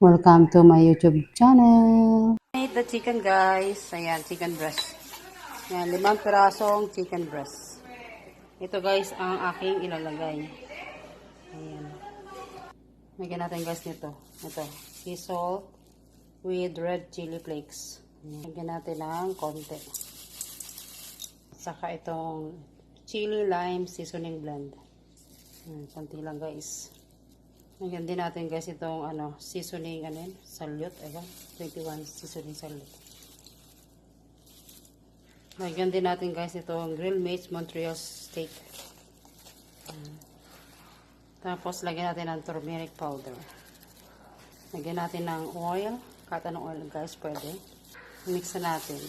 Welcome to my YouTube channel. Made the chicken guys. Ayan, chicken breast. Ayan, limang pirasong chicken breast. Ito guys ang aking ilalagay. Ayan. Lagyan natin guys nito. Ito, sea salt with red chili flakes. Ayan. Lagyan natin ng konti. Saka itong chili lime seasoning blend. Ayan, konti lang guys. Lagyan din natin guys itong ano, seasoning ano yun, salute, ayan, 21 seasoning salute. Lagyan din natin guys itong Grill Mates Montreal steak. Tapos lagyan natin ng turmeric powder. Lagyan natin ng oil, kahit anong oil guys pwede. Mix na natin.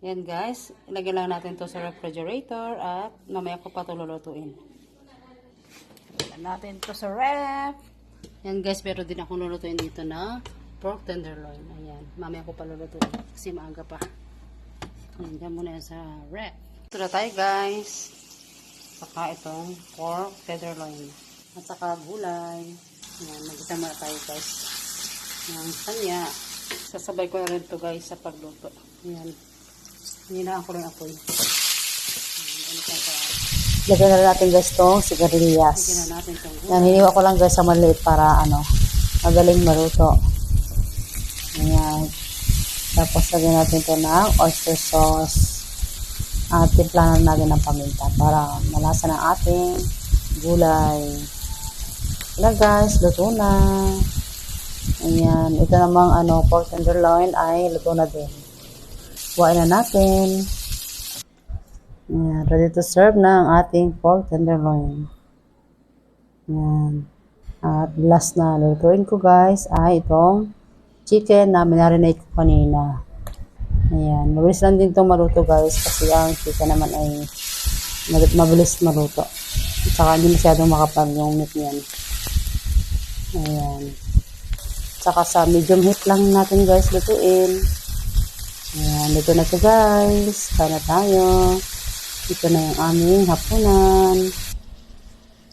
Yan guys, ilagay lang natin to sa refrigerator at mamaya ko pa ito lulutuin. Ilagay natin to sa ref. Yan guys, pero din ako lulutuin dito na pork tenderloin. Ayan, mamaya ko pa lulutuin kasi maaga pa. Ayan, dyan muna yan sa ref. Ito na tayo guys. Saka itong pork tenderloin. At saka gulay. Ayan, mag-isa muna tayo guys. Ng kanya. Sasabay ko na rin to guys sa pagluto. Ayan. Hinaan ko rin apoy. Ano pa pa? Lagyan na natin guys itong sigarilyas. Yan, hiniwa ko lang guys sa maliit para ano, magaling maluto. Ayan. Tapos lagyan natin ito ng oyster sauce. At timplahan natin ng paminta para malasa ng ating gulay. Wala guys, luto na. Ayan. Ito namang ano, pork tenderloin ay luto na din. Kuhain na natin. Ayan, ready to serve na ang ating pork tenderloin. Ayan. At last na lutuin ko guys ay itong chicken na minarinate ko kanina. Ayan. Mabilis lang din itong maluto guys kasi ang chicken naman ay mabilis maluto. At saka hindi masyadong makapag yung meat niyan. Ayan. Saka sa medium heat lang natin guys lutuin. Ayan, luto na to guys. Kain na tayo. Ito na yung aming hapunan.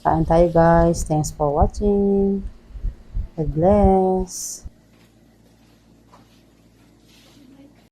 Kain tayo guys. Thanks for watching. God bless.